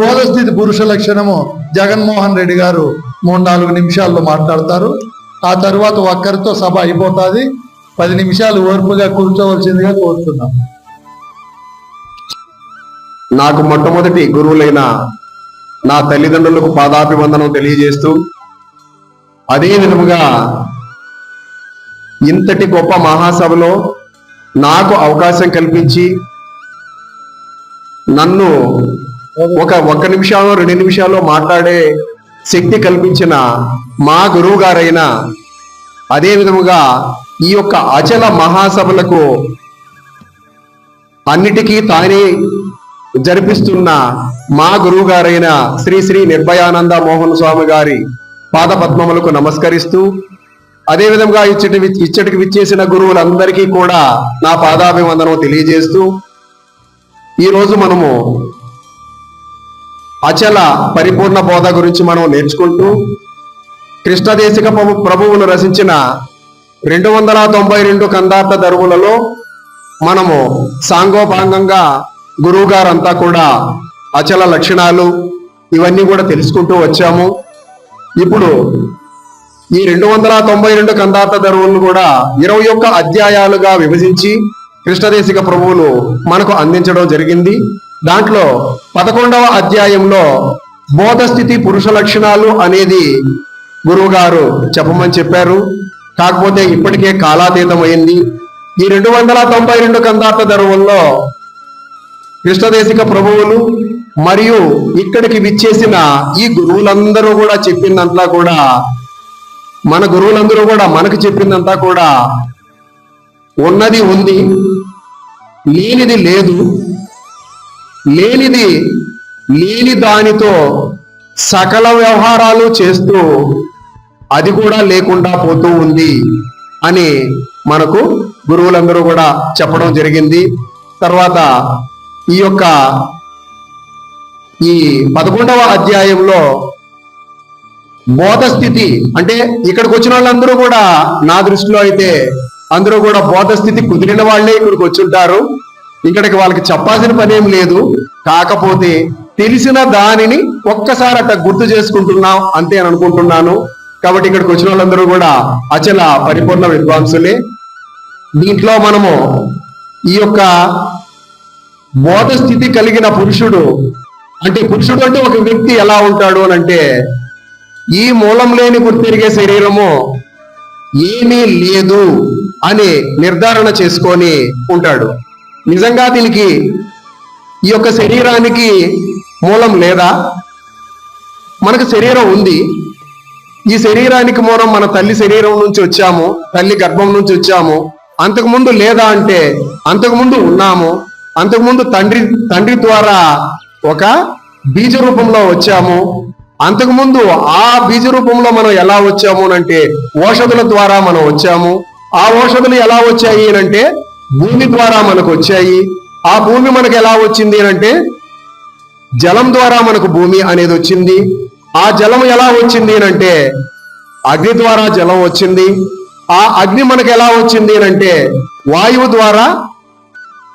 బోధస్థితి పురుష లక్షణము జగన్మోహన్ రెడ్డి గారు మూడు నాలుగు నిమిషాల్లో మాట్లాడతారు. ఆ తర్వాత ఒక్కరితో సభ అయిపోతుంది. పది నిమిషాలు ఓర్పుగా కూర్చోవలసిందిగా కోరుతున్నాం. నాకు మొట్టమొదటి గురువులైన నా తల్లిదండ్రులకు పాదాభివందనం తెలియజేస్తూ అదే విధముగా ఇంతటి గొప్ప మహాసభలో నాకు అవకాశం కల్పించి నన్ను ఒక ఒక్క నిమిషాలో రెండు నిమిషాల్లో మాట్లాడే శక్తి కల్పించిన మా గురువు గారైన అదే విధముగా ఈ యొక్క అచల మహాసభలకు అన్నిటికీ తానే జరిపిస్తున్న మా గురువు గారైన శ్రీ శ్రీ నిర్భయానంద మోహన్ స్వామి గారి పాదపద్మములకు నమస్కరిస్తూ అదే విధంగా ఇచ్చటి ఇచ్చటికి విచ్చేసిన గురువులందరికీ కూడా నా పాదాభివందనం తెలియజేస్తూ ఈరోజు మనము అచల పరిపూర్ణ బోధ గురించి మనం నేర్చుకుంటూ కృష్ణదేశిక ప్రభు ప్రభువును రచించిన రెండు వందల తొంభై రెండు కందార్థ దరువులలో మనము సాంగోపాంగంగా గురువు గారంతా కూడా అచల లక్షణాలు ఇవన్నీ కూడా తెలుసుకుంటూ వచ్చాము. ఇప్పుడు ఈ రెండు వందల తొంభై రెండు కందార్థ దరువులను కూడా ఇరవై ఒక్క అధ్యాయాలుగా విభజించి కృష్ణదేశిక ప్రభువులు మనకు అందించడం జరిగింది. దాంట్లో పదకొండవ అధ్యాయంలో బోధస్థితి పురుష లక్షణాలు అనేది గురువుగారు చెప్పమని చెప్పారు. కాకపోతే ఇప్పటికే కాలాతీతమైంది. ఈ రెండు వందల తొంభై రెండు కందార్థ ధరువుల్లో కృష్ణదేశిక ప్రభువులు మరియు ఇక్కడికి విచ్చేసిన ఈ గురువులందరూ కూడా చెప్పిందంతా కూడా మన గురువులందరూ కూడా మనకు చెప్పిందంతా కూడా ఉన్నది ఉంది లేనిది లేదు. లేనిది లేని దానితో సకల వ్యవహారాలు చేస్తూ అది కూడా లేకుండా పోతూ ఉంది అని మనకు గురువులందరూ కూడా చెప్పడం జరిగింది. తర్వాత ఈ యొక్క ఈ పదకొండవ అధ్యాయంలో బోధ స్థితి అంటే ఇక్కడికి వచ్చిన వాళ్ళందరూ కూడా నా దృష్టిలో అయితే అందరూ కూడా బోధ స్థితి కుదిరిన వాళ్ళే ఇక్కడికి వచ్చుంటారు. ఇక్కడికి వాళ్ళకి చెప్పాల్సిన పని ఏం లేదు. కాకపోతే తెలిసిన దానిని ఒక్కసారి అట్ట గుర్తు చేసుకుంటున్నాం అంతే అని అనుకుంటున్నాను. కాబట్టి ఇక్కడికి వచ్చిన వాళ్ళందరూ కూడా అచల పరిపూర్ణ విద్వాంసులే. దీంట్లో మనము ఈ యొక్క బోధ స్థితి కలిగిన పురుషుడు అంటే పురుషుడు అంటే ఒక వ్యక్తి ఎలా ఉంటాడు అని అంటే ఈ మూలం లేని గుర్తిరిగే శరీరము ఏమీ లేదు అని నిర్ధారణ చేసుకొని ఉంటాడు. నిజంగా దీనికి ఈ యొక్క శరీరానికి మూలం లేదా? మనకు శరీరం ఉంది. ఈ శరీరానికి మూలం మన తల్లి శరీరం నుంచి వచ్చాము తల్లి గర్భం నుంచి వచ్చాము. అంతకుముందు లేదా అంటే అంతకుముందు ఉన్నాము. అంతకుముందు తండ్రి తండ్రి ద్వారా ఒక బీజ రూపంలో వచ్చాము. అంతకుముందు ఆ బీజ రూపంలో మనం ఎలా వచ్చాము అంటే ఓషధుల ద్వారా మనం వచ్చాము. ఆ ఓషధులు ఎలా వచ్చాయి అంటే భూమి ద్వారా మనకు వచ్చాయి. ఆ భూమి మనకు ఎలా వచ్చింది అంటే జలం ద్వారా మనకు భూమి అనేది వచ్చింది. ఆ జలం ఎలా వచ్చింది అంటే అగ్ని ద్వారా జలం వచ్చింది. ఆ అగ్ని మనకు ఎలా వచ్చింది అంటే వాయువు ద్వారా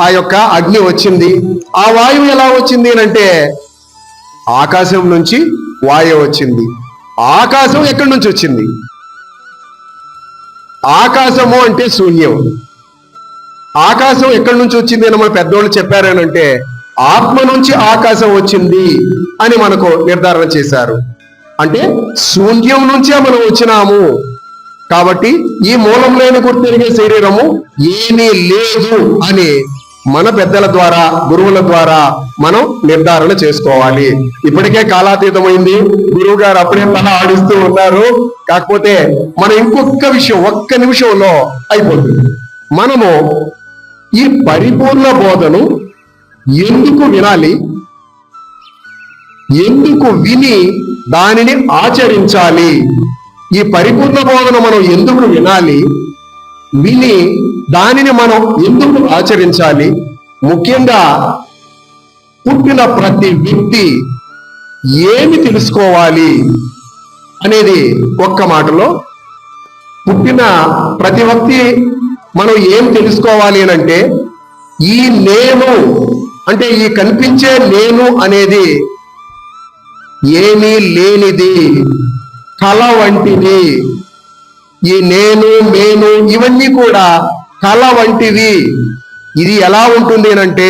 ఆ యొక్క అగ్ని వచ్చింది. ఆ వాయువు ఎలా వచ్చింది అంటే ఆకాశం నుంచి వాయువు వచ్చింది. ఆకాశం ఎక్కడి నుంచి వచ్చింది? ఆకాశము అంటే శూన్యం ఆకాశం ఎక్కడి నుంచి వచ్చింది అని మన పెద్దోళ్ళు చెప్పారనంటే ఆత్మ నుంచి ఆకాశం వచ్చింది అని మనకు నిర్ధారణ చేశారు. అంటే శూన్యం నుంచే మనం వచ్చినాము. కాబట్టి ఈ మూలం లేని గుర్తిరిగే శరీరము ఏమీ లేదు అని మన పెద్దల ద్వారా గురువుల ద్వారా మనం నిర్ధారణ చేసుకోవాలి. ఇప్పటికే కాలాతీతమైంది. గురువు గారు అప్పుడే తల ఆడిస్తూ ఉన్నారు. కాకపోతే మనం ఇంకొక విషయం ఒక్క నిమిషంలో అయిపోతుంది. మనము ఈ పరిపూర్ణ బోధను ఎందుకు వినాలి? ఎందుకు విని దానిని ఆచరించాలి? ఈ పరిపూర్ణ బోధన మనం ఎందుకు వినాలి? విని దానిని మనం ఎందుకు ఆచరించాలి? ముఖ్యంగా పుట్టిన ప్రతి వ్యక్తి ఏమి తెలుసుకోవాలి అనేది ఒక్క మాటలో పుట్టిన ప్రతి వ్యక్తి మనం ఏం తెలుసుకోవాలి అని అంటే ఈ నేను అంటే ఈ కనిపించే నేను అనేది ఏమీ లేనిది కళ వంటిది. ఈ నేను మేను ఇవన్నీ కూడా కళ వంటివి. ఇది ఎలా ఉంటుంది అంటే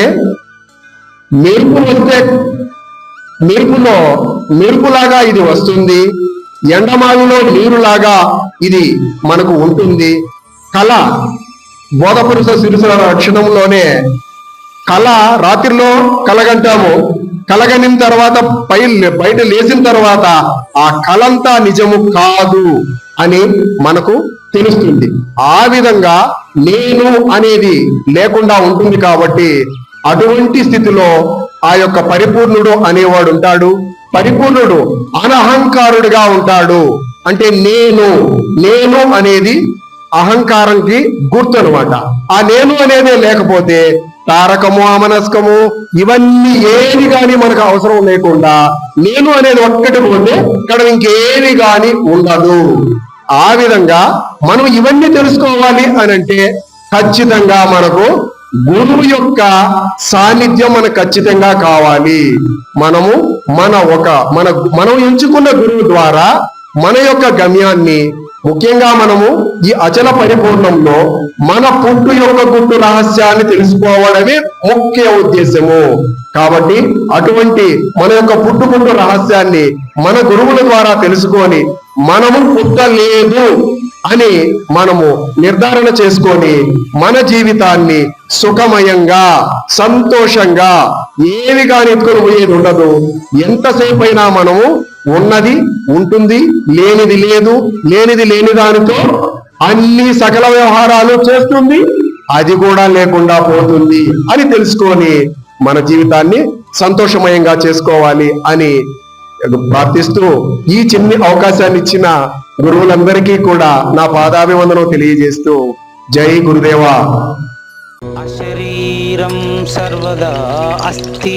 మెరుపు వస్తే మెరుపులో మెరుపులాగా ఇది వస్తుంది ఎండమావిలో నీరులాగా ఇది మనకు ఉంటుంది. కళ బోధపురుష శిరుసుల లక్షణంలోనే కళ రాత్రిలో కలగంటాము. కలగనిన తర్వాత పై బయట లేచిన తర్వాత ఆ కలంతా నిజము కాదు అని మనకు తెలుస్తుంది. ఆ విధంగా నేను అనేది లేకుండా ఉంటుంది కాబట్టి అటువంటి స్థితిలో ఆ యొక్క పరిపూర్ణుడు అనేవాడు ఉంటాడు. పరిపూర్ణుడు అనహంకారుడుగా ఉంటాడు. అంటే నేను నేను అనేది అహంకారంకి గుర్తు అనమాట ఆ నేను అనేది లేకపోతే తారకము అమనస్కము ఇవన్నీ ఏవి గాని మనకు అవసరం లేకుండా నేను అనేది ఒక్కటి పోతే ఇక్కడ ఇంకేవి గాని ఉండదు. ఆ విధంగా మనం ఇవన్నీ తెలుసుకోవాలి అని అంటే ఖచ్చితంగా మనకు గురువు యొక్క సాన్నిధ్యం మనకు ఖచ్చితంగా కావాలి. మనము మన ఒక మన మనం ఎంచుకున్న గురువు ద్వారా మన యొక్క గమ్యాన్ని ముఖ్యంగా మనము ఈ అచల పరిపూర్ణంలో మన పుట్టు యొక్క గుట్టు రహస్యాన్ని తెలుసుకోవడమే ముఖ్య ఉద్దేశము. కాబట్టి అటువంటి మన యొక్క పుట్టుకుంటు రహస్యాన్ని మన గురువుల ద్వారా తెలుసుకొని మనము పుట్టలేదు అని మనము నిర్ధారణ చేసుకొని మన జీవితాన్ని సుఖమయంగా సంతోషంగా ఏవి కాని ఎత్తుకొని పోయేది ఉండదు. ఎంతసేపు అయినా మనము ఉన్నది ఉంటుంది లేనిది లేదు లేనిది లేని దానితో అన్ని సకల వ్యవహారాలు చేస్తుంది అది కూడా లేకుండా పోతుంది అని తెలుసుకొని మన జీవితాన్ని సంతోషమయంగా చేసుకోవాలి అని ప్రార్థిస్తూ ఈ చిన్ని అవకాశాన్ని ఇచ్చిన గురువులందరికీ కూడా నా పాదాభివందనం తెలియజేస్తూ జై గురుదేవా. అశరీరం సర్వదా అస్తి.